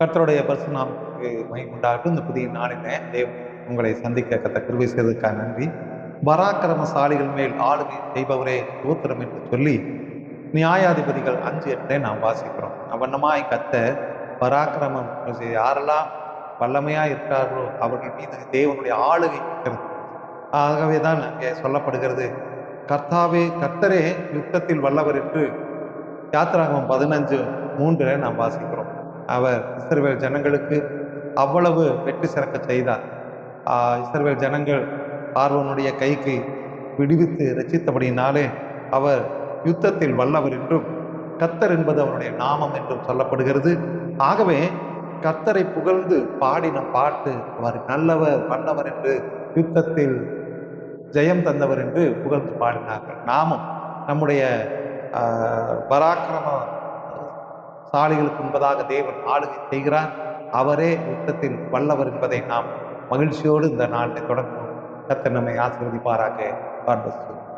கர்த்தருடைய பரிசுநாமத்துக்கு மகிமை உண்டாகட்டும். இந்த புதிய நாளிலே தேவ் உங்களை சந்திக்க கத்த கிருவை செய்ததுக்காக நன்றி. பராக்கிரமசாலிகள் மேல் ஆளுகை செய்பவரே சூத்திரம் என்று சொல்லி நியாயாதிபதிகள் அஞ்சு எட்டை நாம் வாசிக்கிறோம். அவண்ணமாய் கத்த பராக்கிரமம் யாரெல்லாம் வல்லமையா இருக்கிறார்களோ அவர்கள் மீது தேவனுடைய ஆளுகை இருக்கிறது. ஆகவே தான் அங்கே சொல்லப்படுகிறது கர்த்தாவே கர்த்தரே யுத்தத்தில் வல்லவர் என்று யாத்திராகமம் பதினஞ்சு மூன்றில் நாம் வாசிக்கிறோம். அவர் இஸ்ரவேல் ஜனங்களுக்கு அவ்வளவு வெற்றி சிறக்க செய்தார். இஸ்ரவேல் ஜனங்கள் பார்வனுடைய கைக்கு விடுவித்து ரசித்தபடியினாலே அவர் யுத்தத்தில் வல்லவர் என்றும் கத்தர் என்பது அவருடைய நாமம் என்றும் சொல்லப்படுகிறது. ஆகவே கர்த்தரை புகழ்ந்து பாடின பாட்டு அவர் நல்லவர் வல்லவர் என்று யுத்தத்தில் ஜெயம் தந்தவர் என்று புகழ்ந்து பாடினார்கள். நாமும் நம்முடைய பராக்கிரம சாலிகளுக்கு முன்பதாக தேவன் ஆளுகை செய்கிறார். அவரே யுத்தத்தில் வல்லவர் என்பதை நாம் மகிழ்ச்சியோடு இந்த நாட்டை தொடங்குவோம் கத்தன் நம்மை ஆசீர்வதிப்பாராக. God.